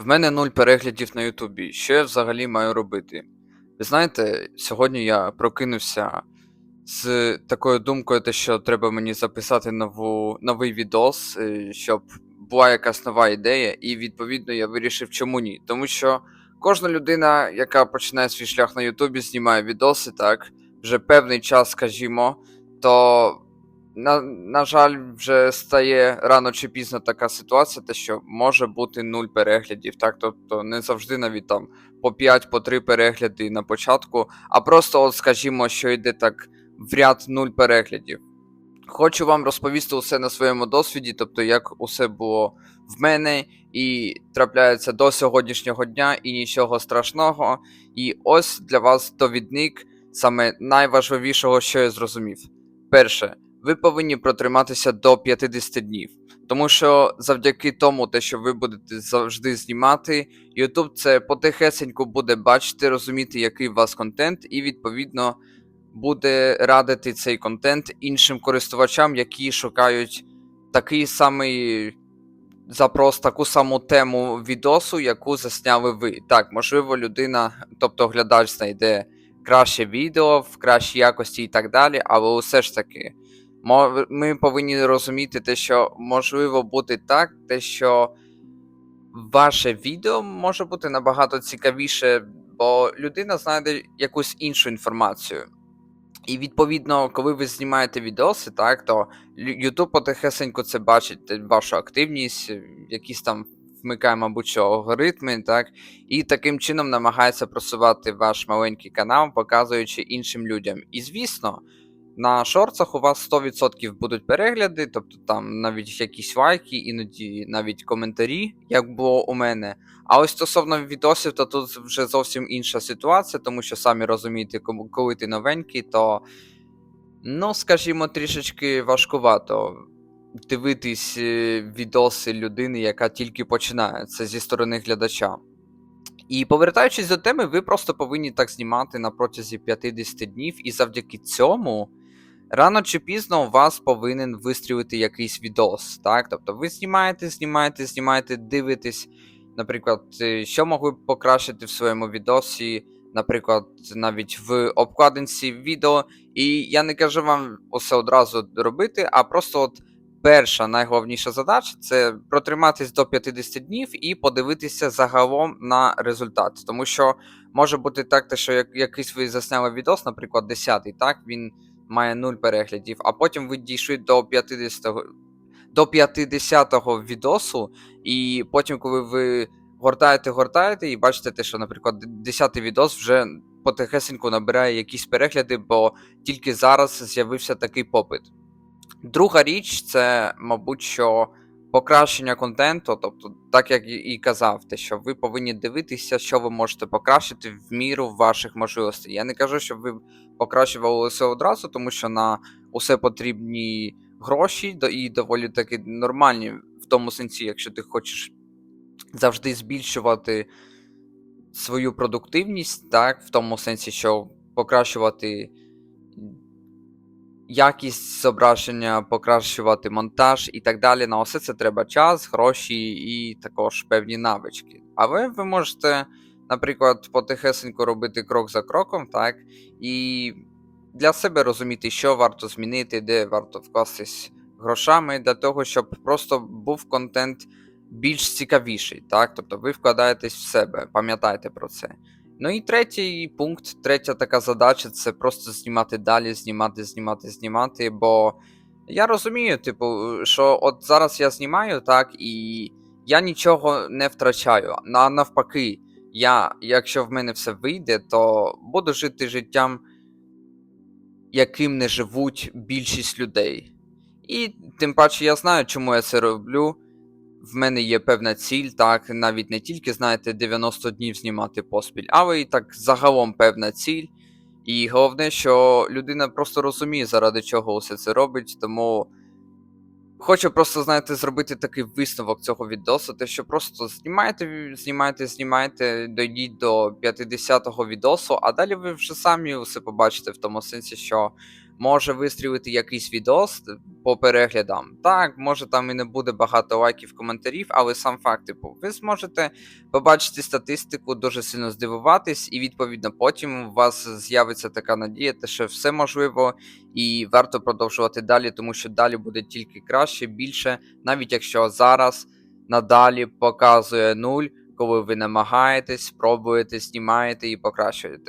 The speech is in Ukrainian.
В мене нуль переглядів на Ютубі. Що я взагалі маю робити? Ви знаєте, сьогодні я прокинувся з такою думкою, те, що треба мені записати нову, новий відос, е, щоб була якась нова ідея, і відповідно я вирішив, чому ні. Тому що кожна людина, яка починає свій шлях на Ютубі, знімає відоси, так, вже певний час, скажімо, то на, на жаль, вже стає рано чи пізно така ситуація, те, що може бути нуль переглядів, так? Тобто не завжди навіть там по 5, по 3 перегляди на початку, а просто, от скажімо, що йде так в ряд нуль переглядів. Хочу вам розповісти усе на своєму досвіді, тобто як усе було в мене і трапляється до сьогоднішнього дня, і нічого страшного. І ось для вас довідник саме найважливішого, що я зрозумів. Перше, ви повинні протриматися до 50 днів. Тому що завдяки тому, те, що ви будете завжди знімати, YouTube це потихесеньку буде бачити, розуміти, який у вас контент, і відповідно буде радити цей контент іншим користувачам, які шукають такий самий запрос, таку саму тему відосу, яку засняли ви. Так, можливо, людина, тобто глядач знайде краще відео в кращій якості і так далі, але усе ж таки. Ми повинні розуміти те, що можливо бути так, те, що ваше відео може бути набагато цікавіше, бо людина знайде якусь іншу інформацію. І відповідно, коли ви знімаєте відоси, так, то YouTube потихесенько це бачить вашу активність, якісь там вмикає, мабуть, що алгоритми, так, і таким чином намагається просувати ваш маленький канал, показуючи іншим людям. І звісно, на шорцах у вас 100% будуть перегляди, тобто там навіть якісь лайки, іноді навіть коментарі, як було у мене. А ось стосовно відосів, то тут вже зовсім інша ситуація, тому що самі розумієте, коли ти новенький, то, ну, скажімо, трішечки важкувато дивитись е, відоси людини, яка тільки починає. Це зі сторони глядача. І повертаючись до теми, ви просто повинні так знімати на протязі 50 днів, і завдяки цьому рано чи пізно у вас повинен вистрілити якийсь відос. Так? Тобто ви знімаєте, знімаєте, знімаєте, дивитесь, наприклад, е, що могли б покращити в своєму відосі, наприклад, навіть в обкладинці відео. І я не кажу вам усе одразу робити, а просто от. Перша найголовніша задача це протриматись до 50 днів і подивитися загалом на результат. Тому що може бути так, що як, якийсь ви засняли відос, наприклад, 10-й, так, він має 0 переглядів, а потім ви дійшли до 50-го до 50-го відосу, і потім, коли ви гортаєте, гортаєте, і бачите те, що, наприклад, 10-й відос вже потихесеньку набирає якісь перегляди, бо тільки зараз з'явився такий попит. Друга річ це, мабуть, що покращення контенту, тобто, так як і- казав, те, що ви повинні дивитися, що ви можете покращити в міру ваших можливостей. Я не кажу, щоб ви покращували усе одразу, тому що на усе потрібні гроші і доволі таки нормальні в тому сенсі, якщо ти хочеш завжди збільшувати свою продуктивність, так, в тому сенсі, що покращувати якість зображення, покращувати монтаж і так далі. На все це треба час, гроші і також певні навички. Але ви можете, наприклад, потихесенько робити крок за кроком, так, і для себе розуміти, що варто змінити, де варто вкластись грошами, для того, щоб просто був контент більш цікавіший, так? Тобто ви вкладаєтесь в себе, пам'ятайте про це. Ну і третій пункт, третя така задача це просто знімати далі, знімати, знімати, знімати. Бо я розумію, типу, що от зараз я знімаю, так, і я нічого не втрачаю. На навпаки, я, якщо в мене все вийде, то буду жити життям, яким не живуть більшість людей. І тим паче я знаю, чому я це роблю. В мене є певна ціль, так, навіть не тільки, знаєте, 90 днів знімати поспіль, але і так загалом певна ціль. І головне, що людина просто розуміє, заради чого усе це робить, тому хочу просто, знаєте, зробити такий висновок цього відосу, те, що просто знімайте, знімайте, знімайте, дойдіть до 50-го відосу, а далі ви вже самі усе побачите в тому сенсі, що може вистрілити якийсь відос по переглядам. Так, може там і не буде багато лайків, коментарів, але сам факт, типу, ви зможете побачити статистику, дуже сильно здивуватись, і відповідно потім у вас з'явиться така надія, те, що все можливо, і варто продовжувати далі, тому що далі буде тільки краще, більше, навіть якщо зараз надалі показує нуль, коли ви намагаєтесь, пробуєте, знімаєте і покращуєте.